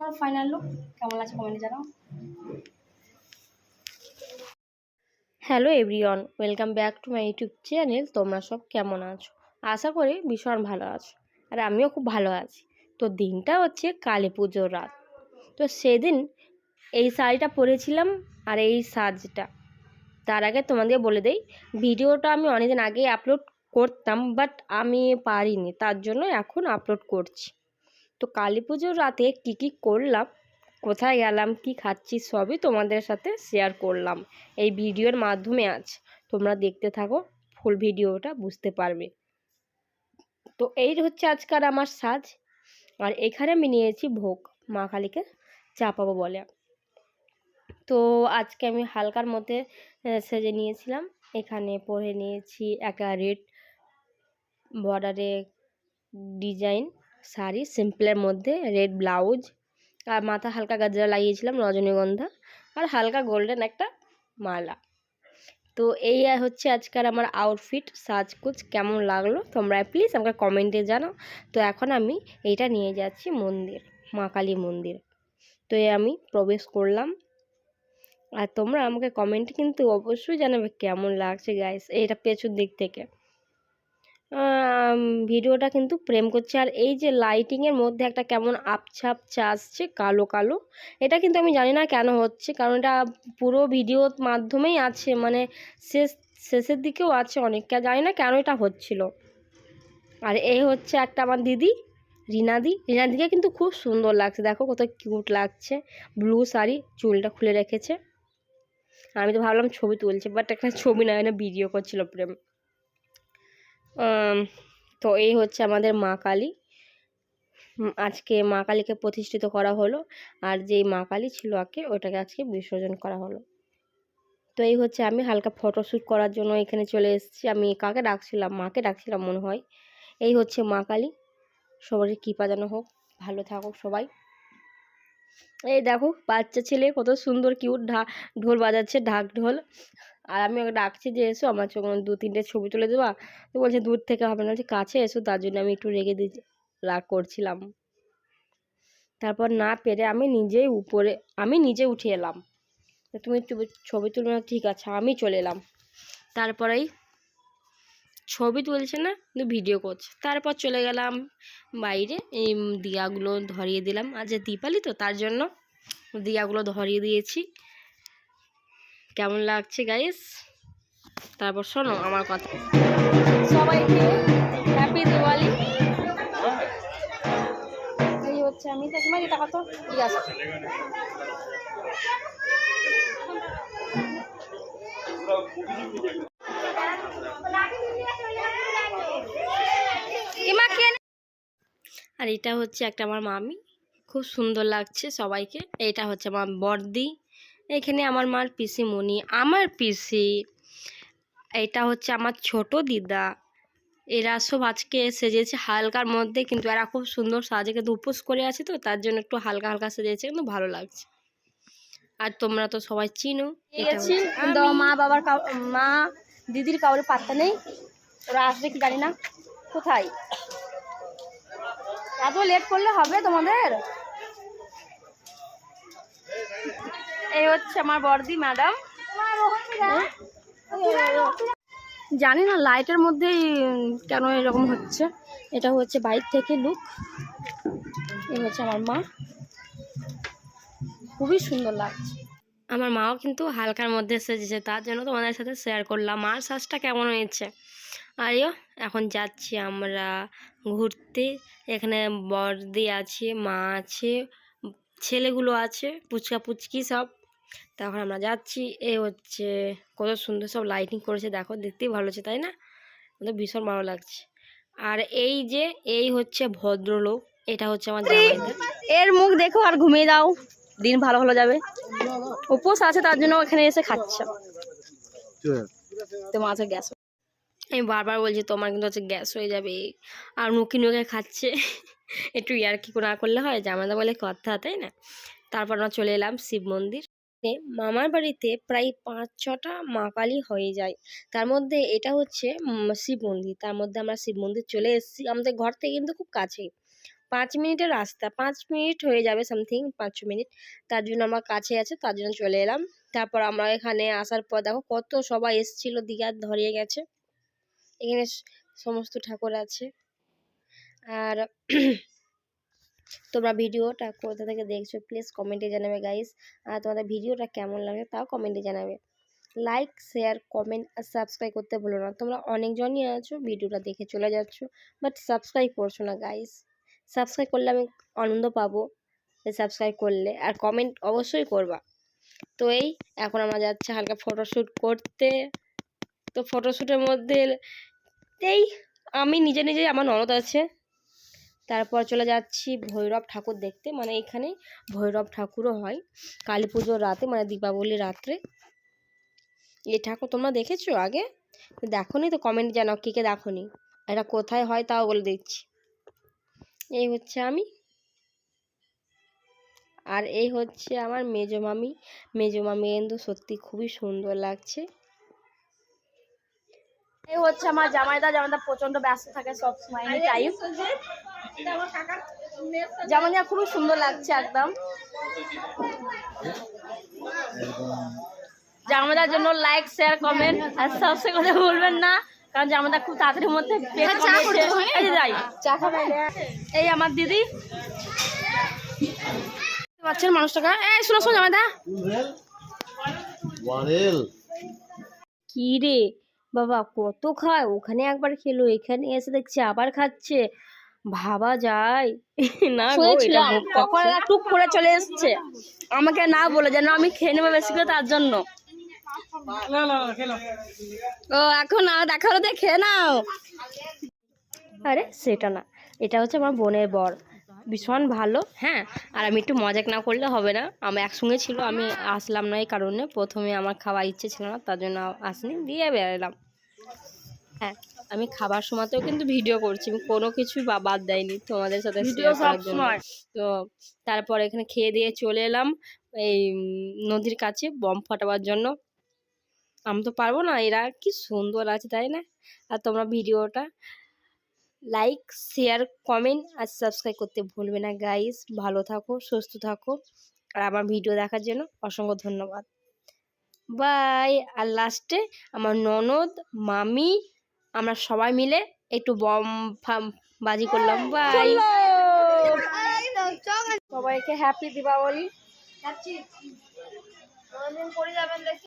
Final look কেমন লাগছে কমেন্টে জানাও। Hello everyone welcome back to my YouTube channel তোমরা সব কেমন আছো? আশা করি ভীষণ ভালো আছো। আর আমিও খুব ভালো আছি। তো দিনটা হচ্ছে কালী পুজোর রাত। তো সেদিন এই শাড়িটা পরেছিলাম আর এই সাজটা। তার আগে তোমাদের বলে দেই, ভিডিওটা আমি অনেকদিন আগেই আপলোড করতাম বাট আমি পারিনি। তার জন্য এখন আপলোড করছি। তো কালী পুজোর রাতে কী কী করলাম? কোথায় গেলাম? কি খাচ্ছি? সবই তোমাদের সাথে শেয়ার করলাম। এই ভিডিওর মাধ্যমে আজ তোমরা দেখতে থাকো ফুল ভিডিওটা বুঝতে পারবে। তো এই হচ্ছে আজকাল আমার সাজ। আর এখানে আমি নিয়েছি ভোগ, মা কালীকে চাপাবো বলে। তো আজকে আমি হালকার মধ্যে সেজে নিয়েছিলাম। এখানে পরে নিয়েছি একটা রেড বর্ডারে ডিজাইন শাড়ি, সিম্পলের মধ্যে রেড ব্লাউজ, আর মাথা হালকা গাজরা লাগিয়েছিলাম, রজনীগন্ধা, আর হালকা গোল্ডেন একটা মালা। তো এই হচ্ছে আজকাল আমার আউটফিট সাজকুচ কেমন লাগল তোমরা প্লিজ আমাকে কমেন্টে জানাও। তো এখন আমি এইটা নিয়ে যাচ্ছি মন্দির, মা কালী মন্দির। তো আমি প্রবেশ করলাম। আর তোমরা আমাকে কমেন্টে কিন্তু অবশ্যই জানাবে কেমন লাগছে গাইস এইটা পেছন দিক থেকে। ভিডিওটা কিন্তু প্রেম করছে। আর এই যে লাইটিংয়ের মধ্যে একটা কেমন আপছা আপছা আসছে, কালো কালো, এটা কিন্তু আমি জানি না কেন হচ্ছে, কারণ এটা পুরো ভিডিওর মাধ্যমেই আছে মানে শেষ, শেষের দিকেও আছে অনেকটা, জানি না কেন এটা হচ্ছিল। আর এই হচ্ছে একটা আমার দিদি, রিনাদি। রিনাদিকে কিন্তু খুব সুন্দর লাগছে, দেখো কত কিউট লাগছে। ব্লু শাড়ি, চুলটা খুলে রেখেছে। আমি তো ভাবলাম ছবি তুলছে বাট একটা ছবি না ভিডিও করছিল প্রেম। তো এই হচ্ছে আমাদের মা কালী। আজকে মা কালীকে প্রতিষ্ঠিত করা হলো আর যেই মা কালী ছিল আগে, ওটাকে আজকে বিসর্জন করা হলো। তো এই হচ্ছে আমি হালকা ফটোশ্যুট করার জন্য এখানে চলে এসেছি। আমি কাকে ডাকছিলাম? মাকে ডাকছিলাম মনে হয়। এই হচ্ছে মা কালী। সবারই কৃপা যেন হোক। ভালো থাকুক সবাই। এই দেখো, বাচ্চা ছেলে কত সুন্দর কিউট ঢা, ঢোল বাজাচ্ছে, ঢাক ঢোল। আর আমি ওকে ডাকছি যে, এসো, আমার চোখ দু, তিনটে ছবি তুলে দেবা। তো বলছে, দূর থেকে হবে। না বলছি, কাছে এসো। তার জন্য আমি একটু রেগে দিয়ে রাগ করছিলাম। তারপর না পেরে আমি নিজেই উপরে, আমি নিজে উঠে এলাম। তুমি ছবি তুলবে না, ঠিক আছে। আমি চলে এলাম। তারপরেই ছবি তুলছে না, কিন্তু ভিডিও করছে। তারপর চলে গেলাম বাইরে, এই দিয়াগুলো ধরিয়ে দিলাম। আজ দীপালি তো, তার জন্য দিয়াগুলো ধরিয়ে দিয়েছি। কেমন লাগছে গাইস তারপর শোনো আমার কথা। সবাইকে হ্যাপি দিওয়ালি। আমি। কত? ঠিক আছে। এমা আর এটা হচ্ছে একটা আমার মামি। খুব সুন্দর লাগছে সবাইকে। এটা হচ্ছে আমার বর্দি এখানে আমার মার পিসিমণি আমার পিসি এটা হচ্ছে আমার ছোট দিদা। এরা সব আজকে সেজেছে হালকার মধ্যে কিন্তু এরা খুব সুন্দর সাজে। কিন্তু উপোস করে আছে তো তার জন্য একটু হালকা হালকা সেজেছে কিন্তু ভালো লাগছে। আর তোমরা তো সবাই চিনো। কিন্তু মা বাবার মা দিদির কাউরে পাত্তা নেই। ওরা আসবে কি জানি না। কোথায়? এত লেট করলে হবে তোমাদের? এই হচ্ছে আমার বর্দি ম্যাডাম জানি না লাইটের মধ্যেই কেন এরকম হচ্ছে। এটা হচ্ছে বাইর থেকে লুক এই হচ্ছে আমার মা। খুবই সুন্দর লাগছে। আমার মাও কিন্তু হালকার মধ্যে সেজেছে তার জন্য তোমাদের সাথে শেয়ার করলাম। মার সাজটা কেমন হয়েছে? আরেও এখন যাচ্ছি আমরা ঘুরতে। এখানে বর্দি আছে মা আছে ছেলেগুলো আছে পুচকা পুচকি সব। তখন আমরা যাচ্ছি এ হচ্ছে কত সুন্দর সব লাইটিং করেছে দেখো দেখতেই ভালো হচ্ছে তাই না? আমাদের ভীষণ ভালো লাগছে। আর এই যে এই হচ্ছে ভদ্রলোক এটা হচ্ছে আমার এর মুখ দেখো আর ঘুমিয়ে দাও দিন ভালো ভালো যাবে। উপোস আছে তার জন্য এখানে এসে খাচ্ছে। তোমার আছে গ্যাস আমি বারবার বলছি, তোমার কিন্তু হচ্ছে গ্যাস হয়ে যাবে। আর মুখে নুকে খাচ্ছে। একটু ইয়ার কি না করলে হয় জামাদা বলে কথা, তাই না? তারপর আমরা চলে এলাম শিব মন্দির। মামার বাড়িতে প্রায় পাঁচ ছটা মা কালী হয়ে যায়। তার মধ্যে এটা হচ্ছে শিব মন্দির। তার মধ্যে আমরা শিব মন্দির চলে এসেছি। আমাদের ঘর থেকে কিন্তু খুব কাছেই। পাঁচ মিনিটের রাস্তা। পাঁচ মিনিট হয়ে যাবে সামথিং পাঁচ মিনিট। তার জন্য আমার কাছে আছে, তার জন্য চলে এলাম। তারপর আমরা এখানে আসার পর দেখো কত সবাই এসছিল, দীঘার ধরিয়ে গেছে। এখানে সমস্ত ঠাকুর আছে। আর তোমরা ভিডিওটা কোথা থেকে দেখছ প্লিজ কমেন্টে জানাবে গাইস আর তোমাদের ভিডিওটা কেমন লাগে তাও কমেন্টে জানাবে। লাইক শেয়ার কমেন্ট আর সাবস্ক্রাইব করতে ভুলো না। তোমরা অনেকজনই আছো, ভিডিওটা দেখে চলে যাচ্ছ বাট সাবস্ক্রাইব করছ না গাইস সাবস্ক্রাইব করলে আমি আনন্দ পাবো সাবস্ক্রাইব করলে। আর কমেন্ট অবশ্যই করবা। তো এই, এখন আমরা যাচ্ছি হালকা ফটোশ্যুট করতে। তো ফটোশ্যুটের মধ্যে এই আমি নিজে নিজে আমার ননদ আছে। তারপর চলে যাচ্ছি ভৈরব ঠাকুর দেখতে। মানে এখানে ভৈরব ঠাকুরও হয়। কালী পুজোর রাতে মানে দীপাবলির রাত্রে। এই ঠাকুর তোমরা দেখেছ আগে? দেখোনি তো কমেন্ট জানাও কে কে দেখোনি। এটা কোথায় হয় তাও বলে দিচ্ছি। এই হচ্ছে আমি। আর এই হচ্ছে আমার মেজো মামি। মেজো মামি কিন্তু সত্যি খুবই সুন্দর লাগছে। এই হচ্ছে আমার জামাইদা জামাইদা প্রচণ্ড ব্যস্ত থাকে সব সময় টাইম জামাইদা খুবই সুন্দর লাগছে একদম। জামাইদার জন্য লাইক শেয়ার কমেন্ট আর সাবস্ক্রাইব করতে ভুলবেন না কারণ জামাইদা খুব তাড়াতাড়ির মধ্যে এই যাই। এই আমার দিদি। পাচ্ছেন মানুষটাকে এই শোনো শোনো জামাইদা। কি রে? বাবা কত খায়? ওখানে একবার খেলো এখানে এসে দেখছি আবার খাচ্ছে। ভাবা যায়। না টুক করে চলে এসছে। আমাকে না বলে যেন আমি খেয়ে নেব বেশি করে তার জন্য। ও এখন না দেখা হলো দিয়ে খেয়ে নাও। আরে সেটা না। এটা হচ্ছে আমার বোনের বর। ভীষণ ভালো। হ্যাঁ আর আমি একটু মজাক না করলে হবে না। আমি একসঙ্গে ছিল আমি আসলাম না এই কারণে। প্রথমে আমার খাওয়ার ইচ্ছে ছিল না তার জন্য আসনি দিয়ে বেরোলাম। হ্যাঁ আমি খাবার সময়তেও কিন্তু ভিডিও করছি আমি কোনো কিছুই বা- বাদ দেয়নি তোমাদের সাথে ভিডিও করার জন্য। তো তারপর এখানে খেয়ে দিয়ে চলে এলাম এই নদীর কাছে বম ফাটাবার জন্য। আমি তো পারব না এরা কি সুন্দর আছে তাই না? আর তোমরা ভিডিওটা লাইক শেয়ার কমেন্ট আর সাবস্ক্রাইব করতে ভুলবে না গাইস ভালো থাকো, সুস্থ থাকো। আর আমার ভিডিও দেখার জন্য অসংখ্য ধন্যবাদ। বাই আর লাস্টে আমার ননদ, মামি, আমরা সবাই মিলে একটু বম ফাম বাজি করলাম। বাই সবাইকে হ্যাপি দীপাবলি